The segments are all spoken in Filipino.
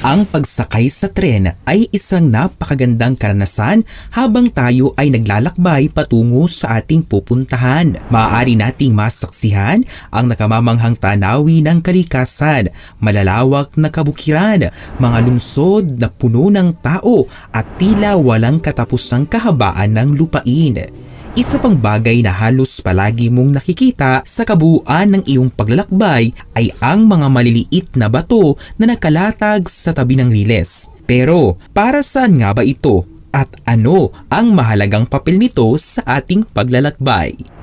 Ang pagsakay sa tren ay isang napakagandang karanasan habang tayo ay naglalakbay patungo sa ating pupuntahan. Maaari nating masaksihan ang nakamamanghang tanawi ng kalikasan, malalawak na kabukiran, mga lungsod na puno ng tao at tila walang katapusang kahabaan ng lupain. Isa pang bagay na halos palagi mong nakikita sa kabuuan ng iyong paglalakbay ay ang mga maliliit na bato na nakalatag sa tabi ng riles. Pero para saan nga ba ito? At ano ang mahalagang papel nito sa ating paglalakbay?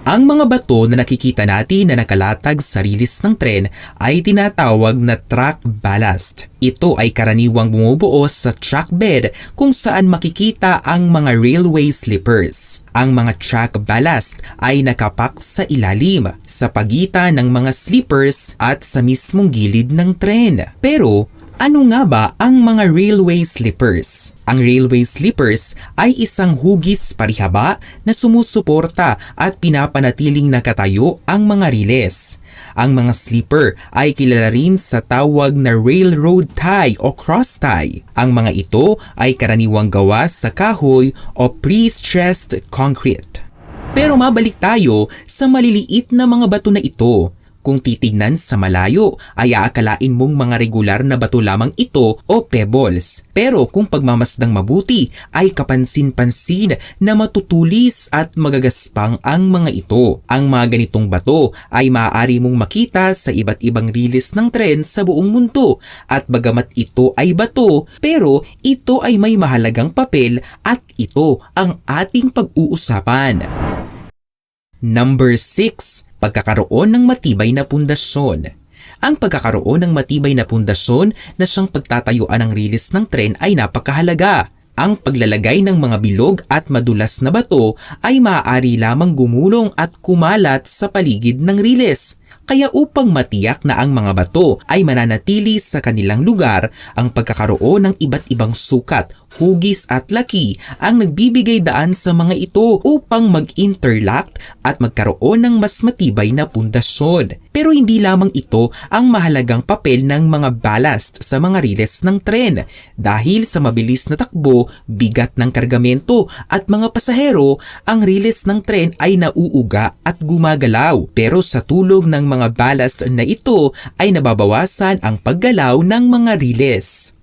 Ang mga bato na nakikita natin na nakalatag sa rilis ng tren ay tinatawag na track ballast. Ito ay karaniwang bumubuo sa track bed kung saan makikita ang mga railway slippers. Ang mga track ballast ay nakapak sa ilalim, sa pagitan ng mga sleepers at sa mismong gilid ng tren. Pero ano nga ba ang mga railway slippers? Ang railway slippers ay isang hugis parihaba na sumusuporta at pinapanatiling nakatayo ang mga riles. Ang mga slipper ay kilala rin sa tawag na railroad tie o cross tie. Ang mga ito ay karaniwang gawa sa kahoy o pre-stressed concrete. Pero mabalik tayo sa maliliit na mga bato na ito. Kung titignan sa malayo ay aakalain mong mga regular na bato lamang ito o pebbles. Pero kung pagmamasdang mabuti ay kapansin-pansin na matutulis at magagaspang ang mga ito. Ang mga ganitong bato ay maaari mong makita sa iba't ibang rilis ng tren sa buong mundo at bagamat ito ay bato pero ito ay may mahalagang papel at ito ang ating pag-uusapan. Number 6. Pagkakaroon ng matibay na pundasyon. Ang pagkakaroon ng matibay na pundasyon na siyang pagtatayuan ng rilis ng tren ay napakahalaga. Ang paglalagay ng mga bilog at madulas na bato ay maaari lamang gumulong at kumalat sa paligid ng riles. Kaya upang matiyak na ang mga bato ay mananatili sa kanilang lugar, ang pagkakaroon ng iba't ibang sukat, hugis at laki ang nagbibigay daan sa mga ito upang mag-interlock at magkaroon ng mas matibay na pundasyon. Pero hindi lamang ito ang mahalagang papel ng mga ballast sa mga riles ng tren dahil sa mabilis na takbo, bigat ng kargamento at mga pasahero, ang riles ng tren ay nauuga at gumagalaw. Pero sa tulong ng mga ballast na ito ay nababawasan ang paggalaw ng mga riles.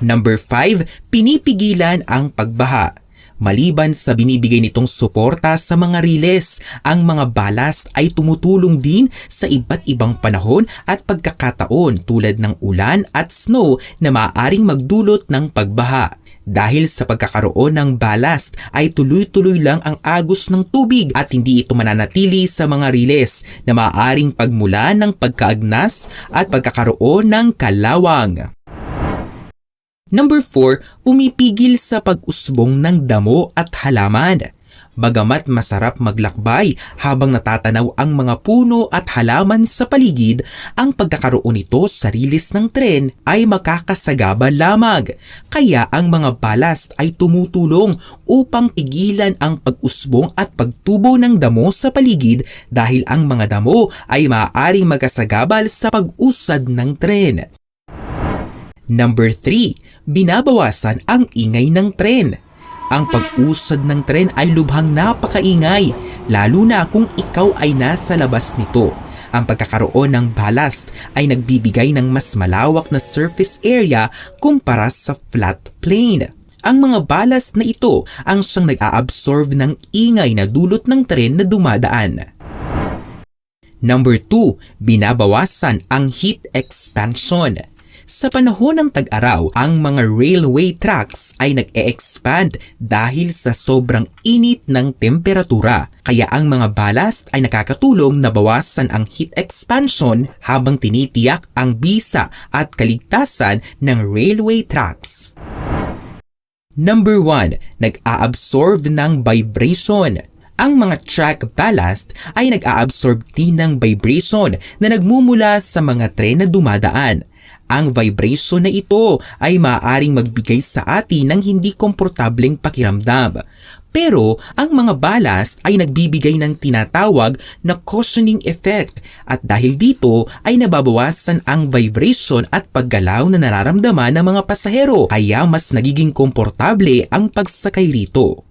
Number 5, pinipigilan ang pagbaha. Maliban sa binibigay nitong suporta sa mga riles, ang mga ballast ay tumutulong din sa iba't ibang panahon at pagkakataon tulad ng ulan at snow na maaaring magdulot ng pagbaha. Dahil sa pagkakaroon ng ballast ay tuloy-tuloy lang ang agos ng tubig at hindi ito mananatili sa mga riles na maaaring pagmula ng pagkaagnas at pagkakaroon ng kalawang. Number 4, pumipigil sa pag-usbong ng damo at halaman. Bagamat masarap maglakbay habang natatanaw ang mga puno at halaman sa paligid, ang pagkakaroon nito sa rilis ng tren ay makakasagaba lamang. Kaya ang mga ballast ay tumutulong upang pigilan ang pag-usbong at pagtubo ng damo sa paligid dahil ang mga damo ay maaaring magkasagabal sa pag-usad ng tren. Number 3 binabawasan ang ingay ng tren. Ang pag-usad ng tren ay lubhang napakaingay, lalo na kung ikaw ay nasa labas nito. Ang pagkakaroon ng ballast ay nagbibigay ng mas malawak na surface area kumpara sa flat plane. Ang mga ballast na ito ang siyang nag-a-absorb ng ingay na dulot ng tren na dumadaan. Number 2, binabawasan ang heat expansion. Sa panahon ng tag-araw, ang mga railway tracks ay nag-e-expand dahil sa sobrang init ng temperatura. Kaya ang mga ballast ay nakakatulong na bawasan ang heat expansion habang tinitiyak ang bisa at kaligtasan ng railway tracks. Number 1, nag-a-absorb ng vibration. Ang mga track ballast ay nag-a-absorb din ng vibration na nagmumula sa mga tren na dumadaan Ang vibration na ito ay maaaring magbigay sa atin ng hindi komportableng pakiramdam. Pero ang mga ballast ay nagbibigay ng tinatawag na cushioning effect at dahil dito ay nababawasan ang vibration at paggalaw na nararamdaman ng mga pasahero kaya mas nagiging komportable ang pagsakay rito.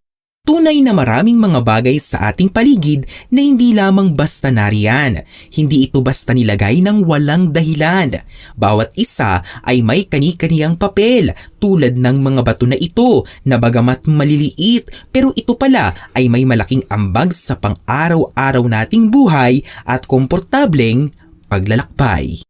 Tunay na maraming mga bagay sa ating paligid na hindi lamang basta nariyan. Hindi ito basta nilagay ng walang dahilan. Bawat isa ay may kani-kaniyang papel tulad ng mga bato na ito na bagamat maliliit pero ito pala ay may malaking ambag sa pang-araw-araw nating buhay at komportableng paglalakbay.